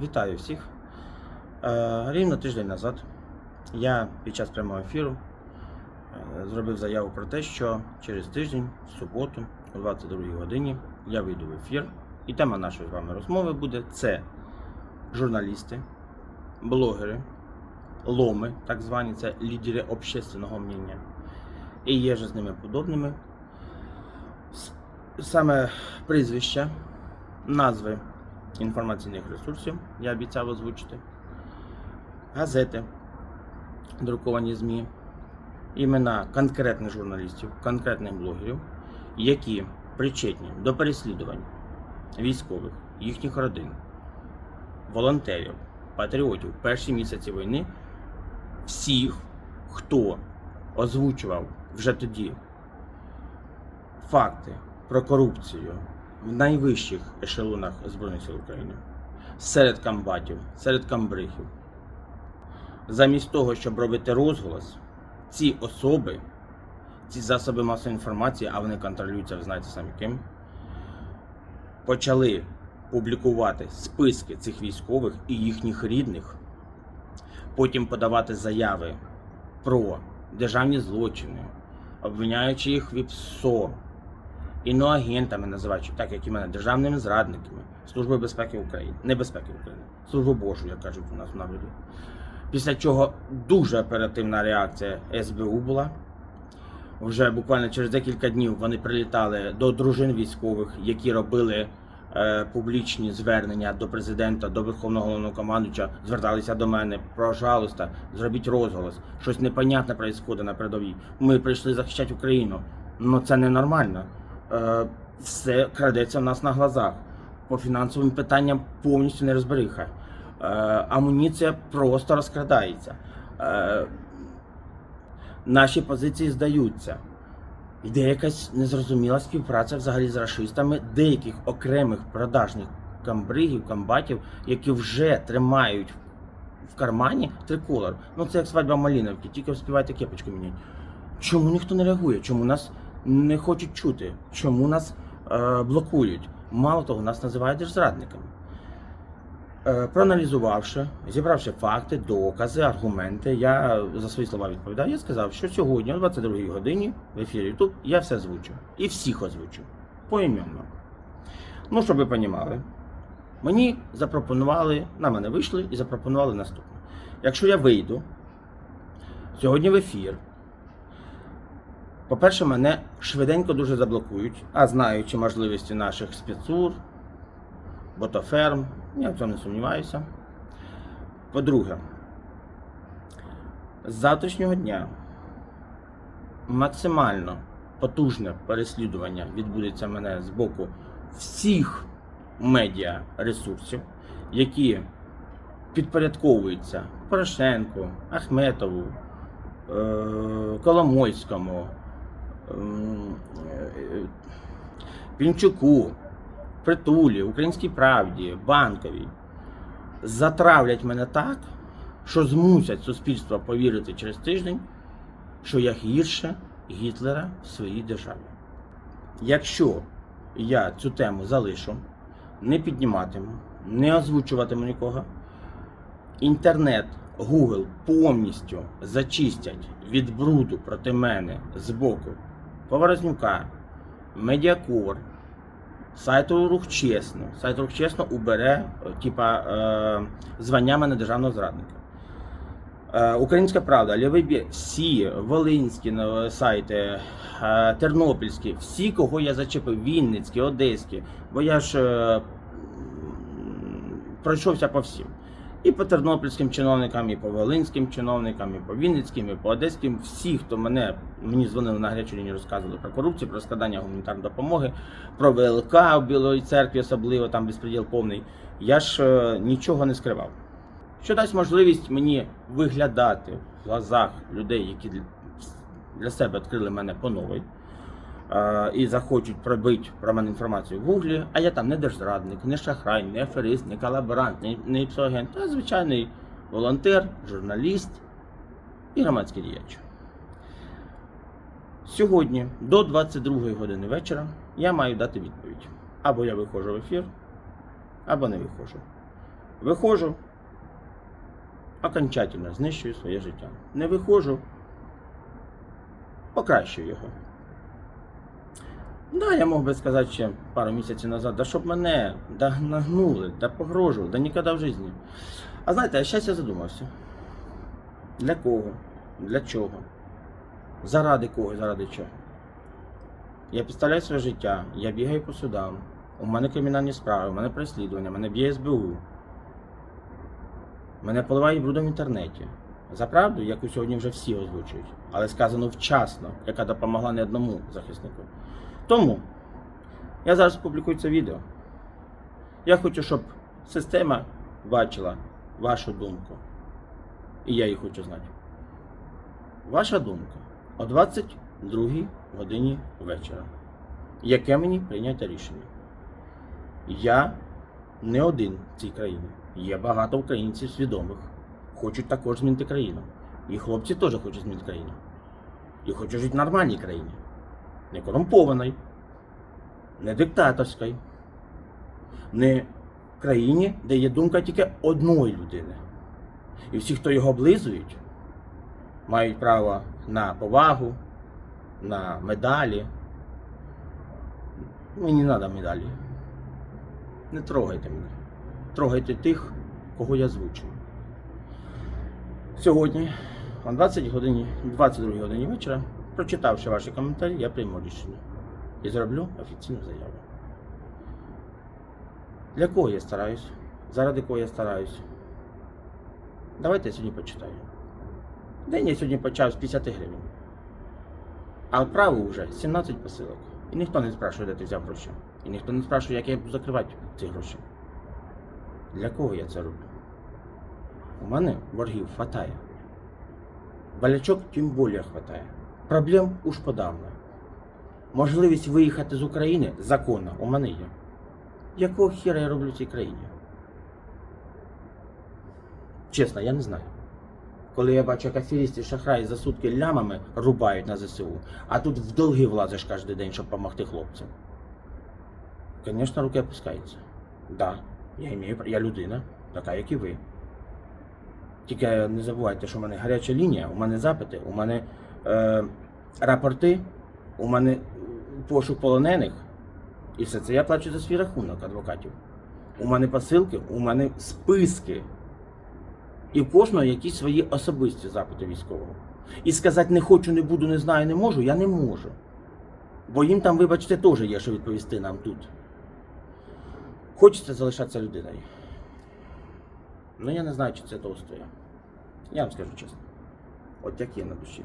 Вітаю всіх. Е, Рівно тиждень назад я під час прямого ефіру е, зробив заяву про те, що через тиждень, в суботу, о 22 годині, я вийду в ефір. І тема нашої з вами розмови буде це журналісти, блогери, ломи, так звані, це лідери общественного мнення. І є ж з ними подобними. Саме прізвища, назви інформаційних ресурсів, я обіцяв озвучити, газети, друковані ЗМІ, імена конкретних журналістів, конкретних блогерів, які причетні до переслідувань військових, їхніх родин, волонтерів, патріотів. В перші місяці війни, всіх, хто озвучував вже тоді факти про корупцію в найвищих ешелонах Збройних сил України, серед комбатів, серед камбрихів. Замість того, щоб робити розголос, ці особи, ці засоби масової інформації, а вони контролюються, ви знаєте самі ким, почали публікувати списки цих військових і їхніх рідних, потім подавати заяви про державні злочини, обвиняючи їх в ІПСО, іноагентами називаючи, так як і мене, державними зрадниками Служби безпеки України, небезпеки України, Службу Божу, як кажуть у нас в народі. Після чого дуже оперативна реакція СБУ була. Вже буквально через декілька днів вони прилітали до дружин військових, які робили е, публічні звернення до президента, до Верховного головнокомандуюча, зверталися до мене. Пожалуйста, зробіть розголос. Щось непонятне відбувається на передовій. Ми прийшли захищати Україну. Ну це ненормально. Е, все крадеться в нас на глазах. По фінансовим питанням повністю не розбериха. Е, амуніція просто розкрадається. Е, наші позиції здаються. Йде якась незрозуміла співпраця взагалі з рашистами деяких окремих продажних камбригів, комбатів, які вже тримають в кармані триколор. Ну це як свадьба Маліновки, тільки вспівайте кепочку міняти. Чому ніхто не реагує? Чому нас не хочуть чути? Чому нас е, блокують? Мало того, нас називають держзрадниками. Е, Проаналізувавши, зібравши факти, докази, аргументи, я за свої слова відповідав. Я сказав, що сьогодні, о 22 годині, в ефірі YouTube, я все озвучу. І всіх озвучу. Поіменно. Ну, щоб ви понімали, мені запропонували, на мене вийшли і запропонували наступне. Якщо я вийду сьогодні в ефір, по-перше, мене швиденько дуже заблокують, а знаючи можливості наших спецур, ботоферм, я в цьому не сумніваюся. По-друге, з завтрашнього дня максимально потужне переслідування відбудеться мене з боку всіх медіа ресурсів, які підпорядковуються Порошенку, Ахметову, е, Коломойському, Пінчуку, Притулі, Українській Правді, Банковій затравлять мене так, що змусять суспільство повірити через тиждень, що я гірше Гітлера в своїй державі. Якщо я цю тему залишу, не підніматиму, не озвучуватиму нікого, інтернет, Google повністю зачистять від бруду проти мене з боку Поворознюка, Медіакор, сайту Рух Чесно. Сайт Рух Чесно убере е, типа, е, звання мене державного зрадника. Е, Українська Правда, Лівий Бі, всі волинські е, сайти, тернопільські, всі, кого я зачепив, Вінницькі, Одеські, бо я ж пройшовся по всім. І по тернопільським чиновникам, і по волинським чиновникам, і по Вінницьким, і по Одеським. Всі, хто мене мені дзвонили на гарячу лінію, розказували про корупцію, про складання гуманітарної допомоги, про ВЛК в Білої церкві, особливо там безпреділ повний. Я ж е, нічого не скривав. Що дасть можливість мені виглядати в глазах людей, які для- для себе відкрили мене по новій. І захочуть пробити про мене інформацію в гуглі, а я там не держзрадник, не шахрай, не аферист, не колаборант, не, не іпсоагент, а звичайний волонтер, журналіст і громадський діяч. Сьогодні до 22 години вечора я маю дати відповідь. Або я виходжу в ефір, або не виходжу. Виходжу, окончательно знищую своє життя. Не виходжу, покращую його. Да, я мог би сказати ще пару місяців назад, да щоб мене да нагнули, да погрожували, да ніколи в житті. А знаєте, а зараз я задумався. Для кого? Для чого? Заради кого заради чого? Я підставляю своє життя, я бігаю по судам, у мене кримінальні справи, у мене переслідування, мене б'є СБУ. Мене поливають брудом в інтернеті. За правду, яку сьогодні вже всі озвучують, але сказано вчасно, яка допомогла не одному захиснику. Тому я зараз публікую це відео. Я хочу, щоб система бачила вашу думку. І я її хочу знати. Ваша думка о 22 годині вечора. Яке мені прийняти рішення? Я не один в цій країні. Є багато українців свідомих. Хочуть також змінити країну. І хлопці теж хочуть змінити країну. І хочуть жити в нормальній країні. Не корумпованій, не диктаторській, не країні, де є думка тільки одної людини. І всі, хто його облизують, мають право на повагу, на медалі. Мені не треба медалі. Не трогайте мене. Трогайте тих, кого я звучу. Сьогодні, о 20 годині, 22 годині вечора, прочитавши ваші коментарі, я прийму рішення і зроблю офіційну заяву. Для кого я стараюсь? Заради кого я стараюсь? Давайте я сьогодні почитаю. День я сьогодні почав з 50 гривень. А відправив вже 17 посилок. І ніхто не спрашує, де ти взяв гроші. І ніхто не спрашує, як я буду закривати ці гроші. Для кого я це роблю? У мене боргів хватає. Балячок тим більше хватає. Проблем уж подавно. Можливість виїхати з України законно у мене є. Якого хіра я роблю в цій країні? Чесно, я не знаю. Коли я бачу, як аферісти шахраї за сутки лямами рубають на ЗСУ, а тут в долги влазиш кожен день, щоб допомогти хлопцям. Звісно, руки опускаються. Да, я имею, я людина, така, як і ви. Тільки не забувайте, що в мене гаряча лінія, у мене запити, у мене е, рапорти, у мене пошук полонених. І все це я плачу за свій рахунок адвокатів. У мене посилки, у мене списки. І в кожного якісь свої особисті запити військового. І сказати не хочу, не буду, не знаю, не можу, я не можу. Бо їм там, вибачте, теж є що відповісти нам тут. Хочеться залишатися людиною. Ну я не знаю, чи це того стоїть. Я вам скажу чесно. От як є на душі.